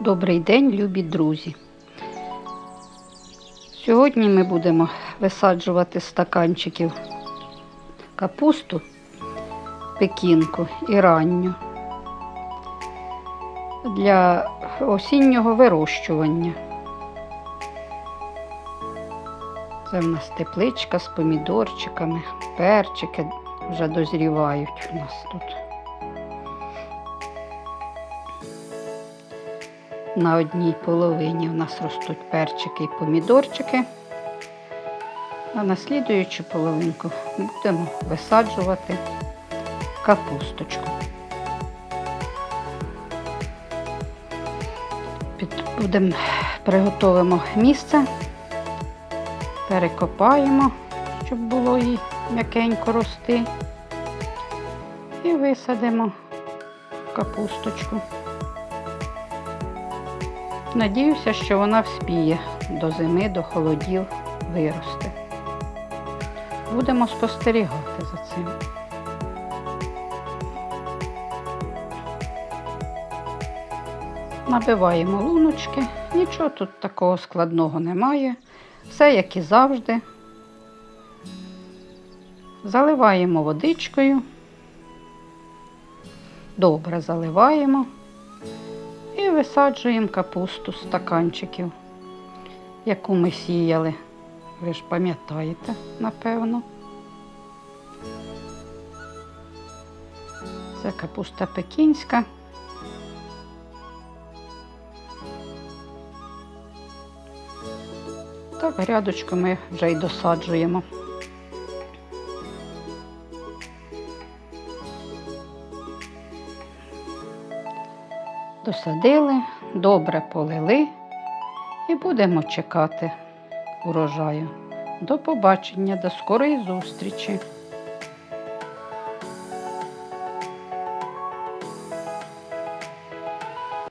Добрий день, любі друзі. Сьогодні ми будемо висаджувати стаканчиків капусту, пекінку і ранню для осіннього вирощування. Це в нас тепличка з помідорчиками, перчики вже дозрівають у нас тут. На одній половині у нас ростуть перчики і помідорчики, а на слідуючу половинку будемо висаджувати капусточку. Будемо приготовимо місце, перекопаємо, щоб було їй м'якенько рости, і висадимо капусточку. Надіюся, що вона вспіє до зими, до холодів вирости. Будемо спостерігати за цим. Набиваємо луночки, нічого тут такого складного немає. Все як і завжди. Заливаємо водичкою. Добре заливаємо. І висаджуємо капусту з стаканчиків, яку ми сіяли. Ви ж пам'ятаєте, напевно. Це капуста пекінська. Так, грядочку ми вже й досаджуємо. Досадили, добре полили і будемо чекати урожаю. До побачення, до скорої зустрічі!